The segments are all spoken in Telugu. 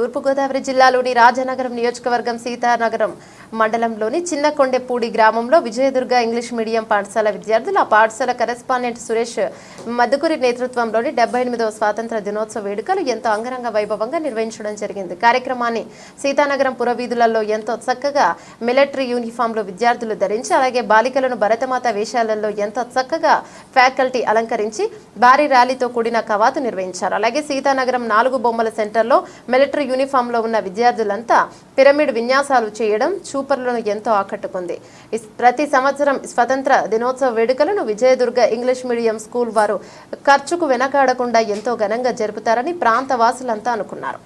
తూర్పుగోదావరి జిల్లాలోని రాజనగరం నియోజకవర్గం సీతానగరం మండలంలోని చిన్నకొండెపూడి గ్రామంలో విజయదుర్గ ఇంగ్లీష్ మీడియం పాఠశాల విద్యార్థులు ఆ పాఠశాల కరెస్పాండెంట్ సురేష్ మధుకురి నేతృత్వంలోని డెబ్బై ఎనిమిదవ స్వాతంత్ర దినోత్సవ వేడుకలు ఎంతో అంగరంగ వైభవంగా నిర్వహించడం జరిగింది. కార్యక్రమాన్ని సీతానగరం పురవీధులలో ఎంతో చక్కగా మిలిటరీ యూనిఫామ్లో విద్యార్థులు ధరించి అలాగే బాలికలను భరతమాత వేషాలలో ఎంతో చక్కగా ఫ్యాకల్టీ అలంకరించి భారీ ర్యాలీతో కూడిన కవాతు నిర్వహించారు. అలాగే సీతానగరం నాలుగు బొమ్మల సెంటర్లో మిలిటరీ యూనిఫామ్లో ఉన్న విద్యార్థులంతా పిరమిడ్ విన్యాసాలు చేయడం చూ చూపర్లను ఎంతో ఆకట్టుకుంది. ప్రతి సంవత్సరం స్వతంత్ర దినోత్సవ వేడుకలను విజయదుర్గ ఇంగ్లీష్ మీడియం స్కూల్ వారు ఖర్చుకు వెనకాడకుండా ఎంతో ఘనంగా జరుపుతారని ప్రాంత వాసులంతా అనుకున్నారు.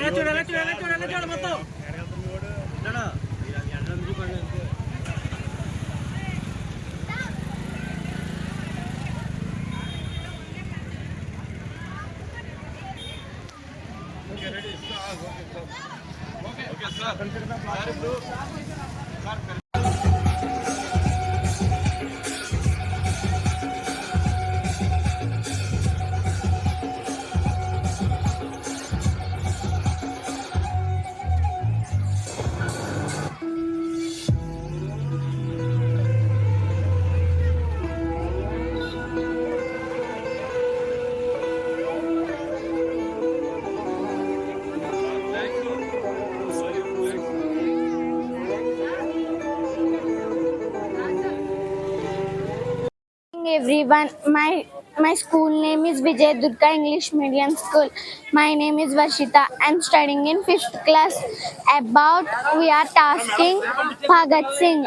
ఇలా సార్ ఇలా సార్ సార్ చూడు sir everyone. My my school name is vijay durga english medium school. My name is varshita. I'm studying in fifth class. About we are tasking bhagat singh.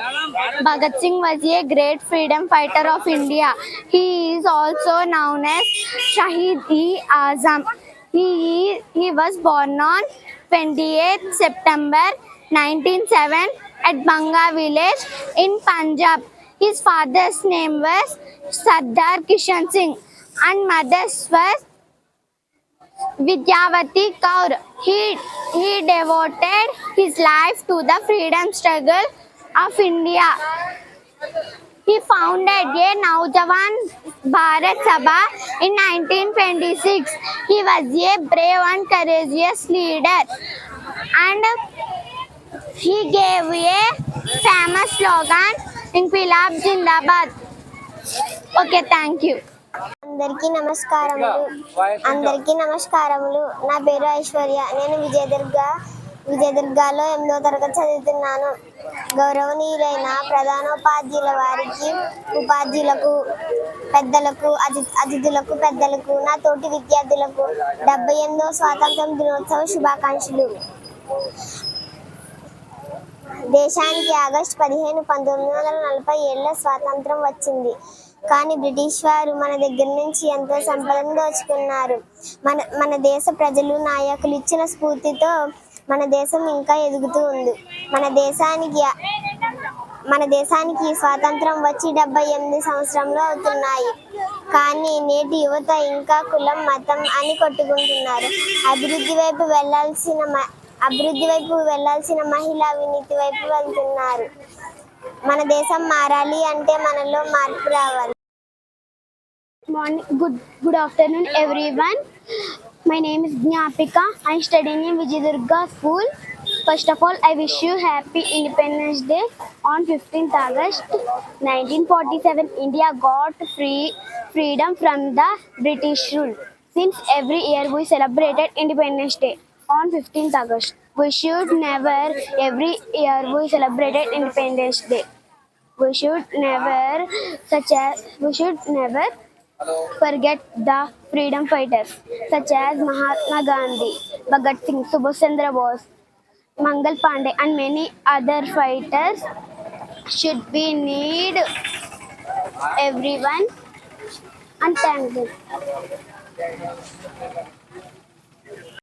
Bhagat singh was a great freedom fighter of india. He is also known as shahid e. Azam. He he was born on 28th september 1907 at banga village in punjab. His father's name was Sardar Kishan Singh and mother's was Vidyavati Kaur. He, he devoted his life to the freedom struggle of India. He founded a Naujawan Bharat Sabha in 1926. He was a brave and courageous leader and he gave a famous slogan Inquilab Zindabad. Okay, thank you. అందరికీ నమస్కారములు. అందరికీ నమస్కారములు. నా పేరు ఐశ్వర్య. నేను విజయదుర్గ విజయదుర్గలో ఎనిమిదో తరగతి చదువుతున్నాను. గౌరవనీయులైన ప్రధానోపాధ్యుల వారికి ఉపాధ్యులకు పెద్దలకు అతి అతిథులకు పెద్దలకు నా తోటి విద్యార్థులకు డెబ్బై ఎనిమిదో స్వాతంత్ర దినోత్సవ శుభాకాంక్షలు. దేశానికి ఆగస్టు పదిహేను పంతొమ్మిది వందల నలభై ఏళ్ళ స్వాతంత్రం వచ్చింది. కానీ బ్రిటిష్ వారు మన దగ్గర నుంచి ఎంతో సంపదను దోచుకున్నారు. మన మన దేశ ప్రజలు నాయకులు ఇచ్చిన స్ఫూర్తితో మన దేశం ఇంకా ఎదుగుతూ ఉంది. మన దేశానికి మన దేశానికి స్వాతంత్రం వచ్చి డెబ్బై ఎనిమిది సంవత్సరంలో అవుతున్నాయి. కానీ నేటి యువత ఇంకా కులం మతం అని కొట్టుకుంటున్నారు. అభివృద్ధి వైపు వెళ్ళాల్సిన మ- అభివృద్ధి వైపు వెళ్ళాల్సిన మహిళ అవినీతి వైపు వెళ్తున్నారు. మన దేశం మారాలి అంటే మనలో మార్పు రావాలి. Morning, good good afternoon, everyone. My name is Gnapika. I'm studying in Vijayadurga School. First of all, I wish you happy Independence Day on 15th August 1947. India got free freedom from the British rule. Since every year we celebrated Independence Day on 15th August, we should never every year we celebrated Independence Day. We should never such as we should never forget the freedom fighters such as Mahatma Gandhi, Bhagat Singh, Subhash Chandra Bose, Mangal Pandey, and many other fighters. Should we need everyone and thank them.